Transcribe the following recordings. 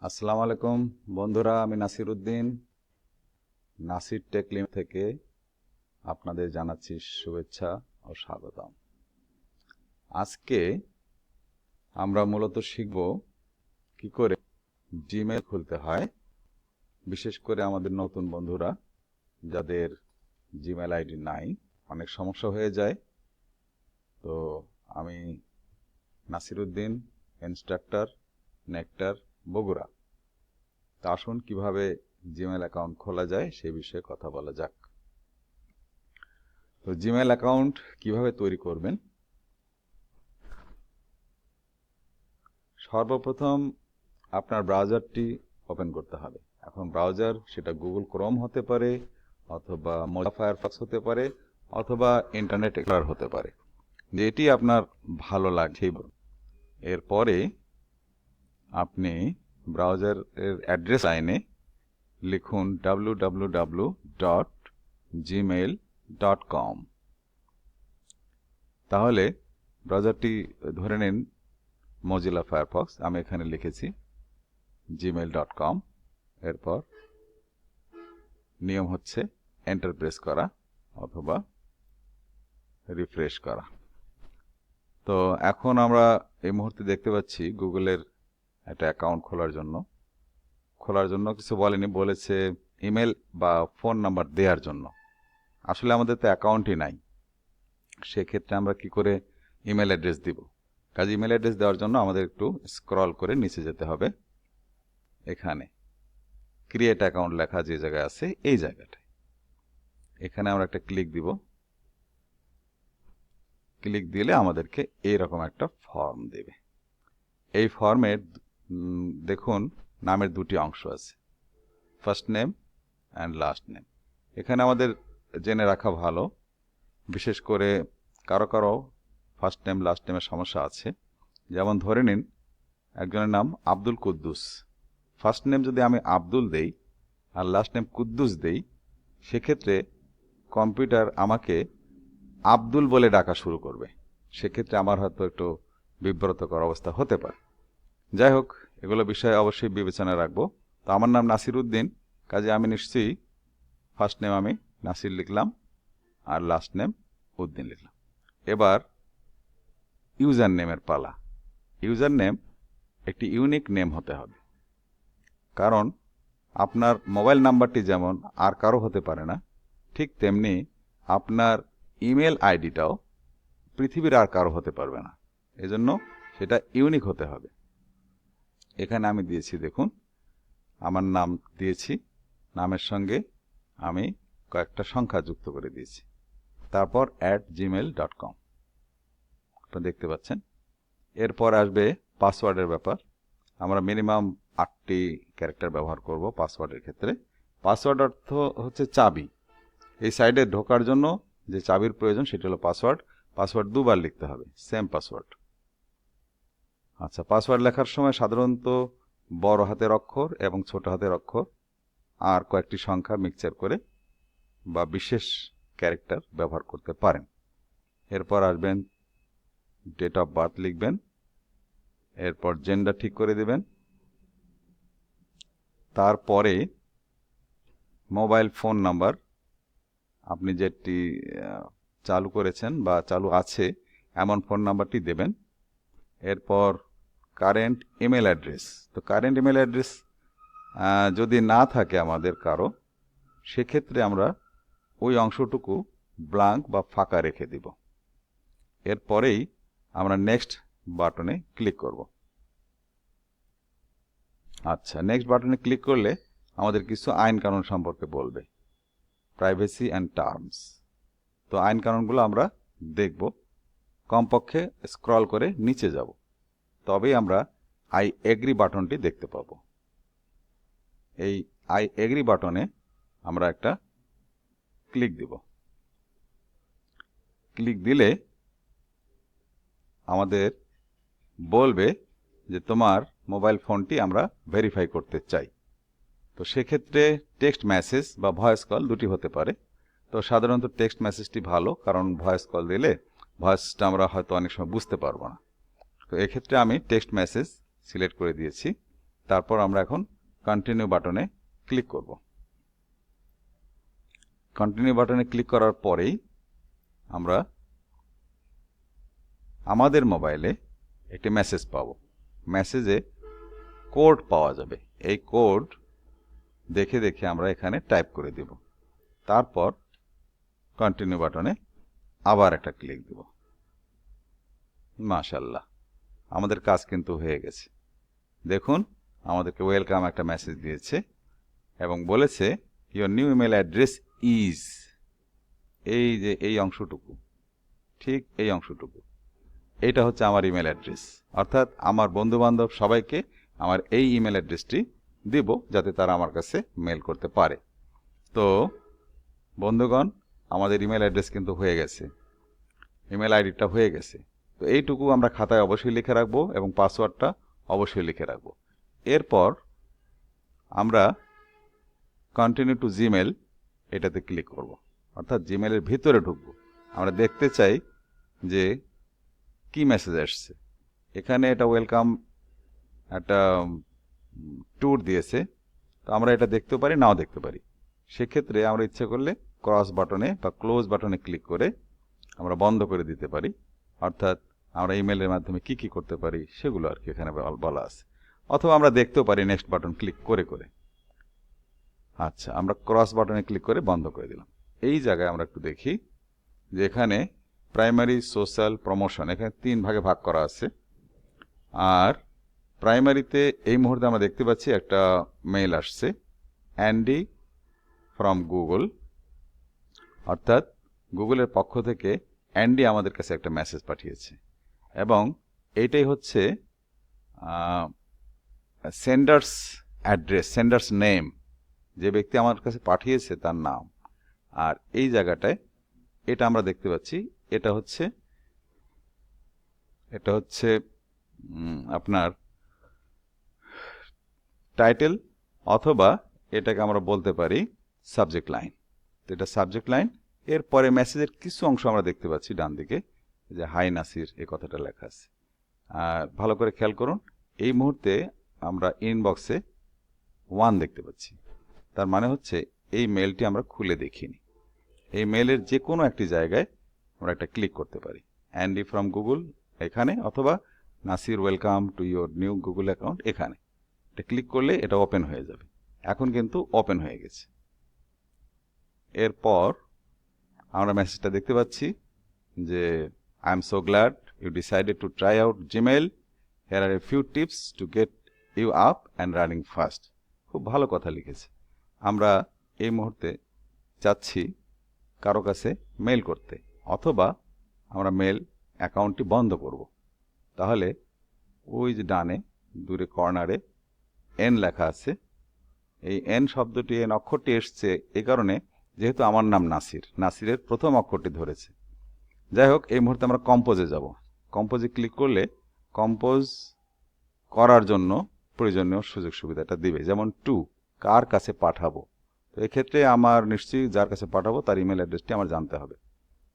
আসসালামু আলাইকুম। বন্ধুরা, আমি নাসির উদ্দিন। নাসির টেকলিম থেকে আপনাদের জানাচ্ছি শুভেচ্ছা ও স্বাগতম। আজকে আমরা মূলত শিখব কি করে জিমেল খুলতে হয়। বিশেষ করে আমাদের নতুন বন্ধুরা, যাদের জিমেল আইডি নাই, অনেক সমস্যা হয়ে যায়। তো আমি নাসির উদ্দিন ইনস্ট্রাক্টর নেকটার বগুড়া। তা আসুন কীভাবে জিমেল অ্যাকাউন্ট খোলা যায় সে বিষয়ে কথা বলা যাক। তো জিমেল অ্যাকাউন্ট কীভাবে তৈরি করবেন? সর্বপ্রথম আপনার ব্রাউজারটি ওপেন করতে হবে। এখন ব্রাউজার সেটা গুগল ক্রোম হতে পারে, অথবা মোজা ফায়ারফক্স হতে পারে, অথবা ইন্টারনেট এক্সপ্লোরার হতে পারে। যেটি আপনার ভালো লাগছে এরপরে আপনি ব্রাউজারের অ্যাড্রেস লাইনে লিখুন www.gmail.com তাহলে ব্রাউজারটি ধরে নিন মজিলা ফায়ারফক্স আমি এখানে লিখেছি জিমেল ডট কম এরপর নিয়ম হচ্ছে এন্টার প্রেস করা অথবা রিফ্রেশ করা। তো এখন আমরা এই মুহূর্তে দেখতে পাচ্ছি গুগলের একটা অ্যাকাউন্ট খোলার জন্য। খোলার জন্য কিছু বলেনি, বলেছে ইমেল বা ফোন নাম্বার দেওয়ার জন্য। আসলে আমাদের তো অ্যাকাউন্টই নাই। সেক্ষেত্রে আমরা কি করে ইমেল অ্যাড্রেস দিব? কাজে ইমেল অ্যাড্রেস দেওয়ার জন্য আমাদের একটু স্ক্রল করে নিচে যেতে হবে। এখানে ক্রিয়েট অ্যাকাউন্ট লেখা যে জায়গায় আছে, এই জায়গাটায়। এখানে আমরা একটা ক্লিক দিব। ক্লিক দিলে আমাদেরকে এইরকম একটা ফর্ম দেবে। এই ফর্মের দেখুন, নামের দুটি অংশ আছে। First name and last name এখানে আমাদের জেনে রাখা ভালো। বিশেষ করে কারও কারও ফার্স্ট নেম লাস্ট নেমের সমস্যা আছে। যেমন ধরে নিন, একজনের নাম আব্দুল কুদ্দুস। ফার্স্ট নেম যদি আমি আব্দুল দেই আর লাস্ট নেম কুদ্দুস দেই, সেক্ষেত্রে কম্পিউটার আমাকে আব্দুল বলে ডাকা শুরু করবে। সেক্ষেত্রে আমার হয়তো একটু বিব্রতকর অবস্থা হতে পারে। যাই হোক এগুলো বিষয়ে অবশ্যই বিবেচনা রাখব। তো আমার নাম নাসির উদ্দিন কাজে আমি নিশ্চয়ই ফার্স্ট নেম আমি নাসির লিখলাম আর লাস্ট নেম উদ্দিন লিখলাম। এবার ইউজার নেমের পালা। ইউজার নেম একটি ইউনিক নেম হতে হবে। কারণ আপনার মোবাইল নাম্বারটি যেমন আর কারও হতে পারে না, ঠিক তেমনি আপনার ইমেল আইডিটাও পৃথিবীর আর কারও হতে পারবে না। এজন্য সেটা ইউনিক হতে হবে। এখানে আমি দিয়েছি, দেখুন, আমার নাম দিয়েছি, নামের সঙ্গে আমি কয়েকটা সংখ্যা যুক্ত করে দিয়েছি। তারপর অ্যাট জিমেল ডট কম আপনারা দেখতে পাচ্ছেন? এরপর আসবে পাসওয়ার্ডের ব্যাপার। আমরা মিনিমাম আটটি ক্যারেক্টার ব্যবহার করব পাসওয়ার্ডের ক্ষেত্রে। পাসওয়ার্ড অর্থ হচ্ছে চাবি। এই সাইডে ঢোকার জন্য যে চাবির প্রয়োজন, সেটি হলো পাসওয়ার্ড পাসওয়ার্ড দুবার লিখতে হবে সেম পাসওয়ার্ড আচ্ছা পাসওয়ার্ড লেখার সময় সাধারণত বড় হাতের অক্ষর এবং ছোট হাতের অক্ষর আর কয়েকটি সংখ্যা মিক্সচার করে বা বিশেষ ক্যারেক্টার ব্যবহার করতে পারেন। এরপর আসবেন, ডেট অফ বার্থ লিখবেন, এরপর জেন্ডার ঠিক করে দেবেন। তারপরে মোবাইল ফোন নাম্বার, আপনি যেটি চালু করেছেন বা চালু আছে, এমন ফোন নাম্বারটি দেবেন। এরপর কারেন্ট ইমেল অ্যাড্রেস। তো কারেন্ট ইমেল অ্যাড্রেস যদি না থাকে আমাদের কারও, সেক্ষেত্রে আমরা ওই অংশটুকু ব্লাঙ্ক বা ফাঁকা রেখে দিব। এরপরেই আমরা নেক্সট বাটনে ক্লিক করব। আচ্ছা নেক্সট বাটনে ক্লিক করলে আমাদের কিছু আইন কানুন সম্পর্কে বলবে। প্রাইভেসি অ্যান্ড টার্মস তো আইন কানুনগুলো আমরা দেখব। কমপক্ষে স্ক্রল করে নিচে যাব। তবেই আমরা আই এগ্রি বাটনটি দেখতে পাব। এই আই এগ্রি বাটনে আমরা একটা ক্লিক দিব। ক্লিক দিলে আমাদের বলবে যে তোমার মোবাইল ফোনটি আমরা ভেরিফাই করতে চাই। তো সেক্ষেত্রে টেক্সট মেসেজ বা ভয়েস কল দুটি হতে পারে। তো সাধারণত টেক্সট মেসেজটি ভালো, কারণ ভয়েস কল দিলে ভয়েসটা আমরা হয়তো অনেক সময় বুঝতে পারব না। তো এক্ষেত্রে আমি টেক্সট মেসেজ সিলেক্ট করে দিয়েছি। তারপর আমরা এখন কন্টিনিউ বাটনে ক্লিক করব। কন্টিনিউ বাটনে ক্লিক করার পরেই আমরা আমাদের মোবাইলে একটি মেসেজ পাবো। মেসেজে কোড পাওয়া যাবে। এই কোড দেখে দেখে আমরা এখানে টাইপ করে দেব। তারপর কন্টিনিউ বাটনে আবার একটা ক্লিক দেব। মাশাল্লাহ আমাদের কাজ কিন্তু হয়ে গেছে। দেখুন, আমাদেরকে ওয়েলকাম একটা মেসেজ দিয়েছে এবং বলেছে your new email address is এই যে, এই অংশটুকু, ঠিক এই অংশটুকু। এটা হচ্ছে আমার ইমেল অ্যাড্রেস অর্থাৎ আমার বন্ধুবান্ধব সবাইকে আমার এই ইমেল অ্যাড্রেসটি দিব যাতে তারা আমার কাছে মেল করতে পারে। তো, বন্ধুগণ, আমাদের ইমেল অ্যাড্রেস কিন্তু হয়ে গেছে। ইমেল আইডিটা হয়ে গেছে। তো এইটুকু আমরা খাতায় অবশ্যই লিখে রাখব এবং পাসওয়ার্ডটা অবশ্যই লিখে রাখব। এরপর আমরা কন্টিনিউ টু জিমেল এটাতে ক্লিক করব। অর্থাৎ জিমেলের ভিতরে ঢুকবো। আমরা দেখতে চাই যে কি মেসেজ আসছে। এখানে এটা ওয়েলকাম একটা ট্যুর দিয়েছে। তো আমরা এটা দেখতেও পারি, নাও দেখতে পারি। সেক্ষেত্রে আমরা ইচ্ছে করলে ক্রস বাটনে বা ক্লোজ বাটনে ক্লিক করে আমরা বন্ধ করে দিতে পারি। অর্থাৎ আমরা ইমেলের মাধ্যমে কি কি করতে পারি, সেগুলো আর কি এখানে বলা আছে। অথবা আমরা দেখতেও পারি নেক্সট বাটন ক্লিক করে করে। আচ্ছা আমরা ক্রস বাটনে ক্লিক করে বন্ধ করে দিলাম। এই জায়গায় আমরা একটু দেখি যে এখানে প্রাইমারি সোশ্যাল প্রমোশন এখানে তিন ভাগে ভাগ করা আছে। আর প্রাইমারিতে এই মুহূর্তে আমরা দেখতে পাচ্ছি একটা মেইল আসছে অ্যান্ডি ফ্রম গুগল অর্থাৎ গুগলের পক্ষ থেকে অ্যান্ডি আমাদের কাছে একটা মেসেজ পাঠিয়েছে। এবং এইটাই হচ্ছে সেন্ডার্স অ্যাড্রেস সেন্ডার্স নেম যে ব্যক্তি আমার কাছে পাঠিয়েছে তার নাম। আর এই জায়গাটায় এটা আমরা দেখতে পাচ্ছি, এটা হচ্ছে এটা হচ্ছে আপনার টাইটেল অথবা এটাকে আমরা বলতে পারি সাবজেক্ট লাইন তো এটা সাবজেক্ট লাইন এরপরে মেসেজের কিছু অংশ আমরা দেখতে পাচ্ছি ডান দিকে, যে হাই নাসির, এ কথাটা লেখা আছে। আর ভালো করে খেয়াল করুন, এই মুহূর্তে আমরা ইনবক্সে ওয়ান দেখতে পাচ্ছি। তার মানে হচ্ছে এই মেলটি আমরা খুলে দেখিনি। এই মেলের যে কোনো একটি জায়গায় আমরা একটা ক্লিক করতে পারি। অ্যান্ডি ফ্রম গুগল এখানে, অথবা Nasir welcome to your new Google account এখানে। এটা ক্লিক করলে এটা ওপেন হয়ে যাবে। এখন কিন্তু ওপেন হয়ে গেছে। এরপর আমরা মেসেজটা দেখতে পাচ্ছি যে I am so glad you decided to try out Gmail here are a few tips to get you up and running fast খুব ভালো কথা লিখেছে। আমরা এই মুহূর্তে চাচ্ছি কারও কাছে মেল করতে, অথবা আমরা মেল অ্যাকাউন্টটি বন্ধ করব। তাহলে ওই যে ডানে, দূরে কর্নারে এন লেখা আছে। এই এন শব্দটি এন অক্ষরটি এসছে এই কারণে যেহেতু আমার নাম নাসির, নাসিরের প্রথম অক্ষরটি ধরেছে। যাই হোক, এই মুহূর্তে আমরা কম্পোজে যাব। কম্পোজে ক্লিক করলে কম্পোজ করার জন্য প্রয়োজনীয় সুযোগ সুবিধাটা দিবে। যেমন টু কার কাছে পাঠাবো? তো এক্ষেত্রে আমার নিশ্চয়ই যার কাছে পাঠাবো, তার ইমেল অ্যাড্রেসটি আমার জানতে হবে।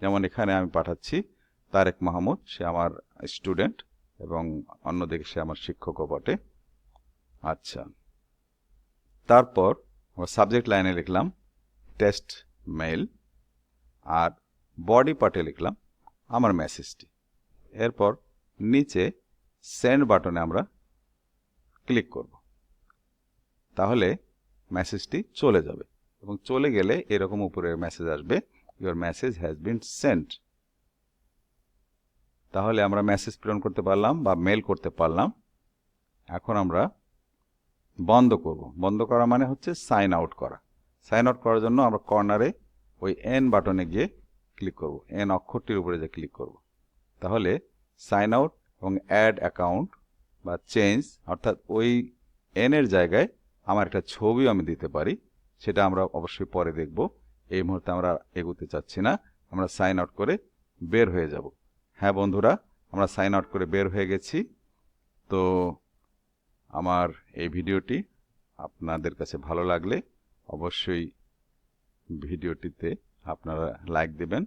যেমন এখানে আমি পাঠাচ্ছি, তারেক মাহমুদ, সে আমার স্টুডেন্ট এবং অন্যদিকে সে আমার শিক্ষকও বটে। আচ্ছা। তারপর সাবজেক্ট লাইনে লিখলাম টেস্ট মেইল আর বডি পার্টে লিখলাম আমার মেসেজটি এরপর নিচে সেন্ড বাটনে আমরা ক্লিক করব। তাহলে মেসেজটি চলে যাবে এবং চলে গেলে এরকম উপরে মেসেজ আসবে your message has been sent তাহলে আমরা মেসেজ প্রেরণ করতে পারলাম বা মেল করতে পারলাম। এখন আমরা বন্ধ করব। বন্ধ করা মানে হচ্ছে সাইন আউট করা। সাইন আউট করার জন্য আমরা কর্নারে ওই এন বাটনে গিয়ে ক্লিক করব। এন অক্ষরটির উপরে যে ক্লিক করব। তাহলে সাইন আউট এবং অ্যাড অ্যাকাউন্ট বা চেঞ্জ, অর্থাৎ ওই এনের জায়গায় আমার একটা ছবিও আমি দিতে পারি। সেটা আমরা অবশ্যই পরে দেখব। এই মুহূর্তে আমরা এগোতে চাচ্ছি না। আমরা সাইন আউট করে বের হয়ে যাব। হ্যাঁ বন্ধুরা, আমরা সাইন আউট করে বের হয়ে গেছি। তো আমার এই ভিডিওটি আপনাদের কাছে ভালো লাগলে অবশ্যই ভিডিওটিতে আপনারা লাইক দেবেন,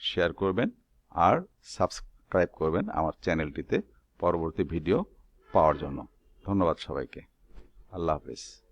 শেয়ার করবেন আর সাবস্ক্রাইব করবেন আমার চ্যানেলটিতে পরবর্তী ভিডিও পাওয়ার জন্য। ধন্যবাদ সবাইকে। আল্লাহ হাফেজ।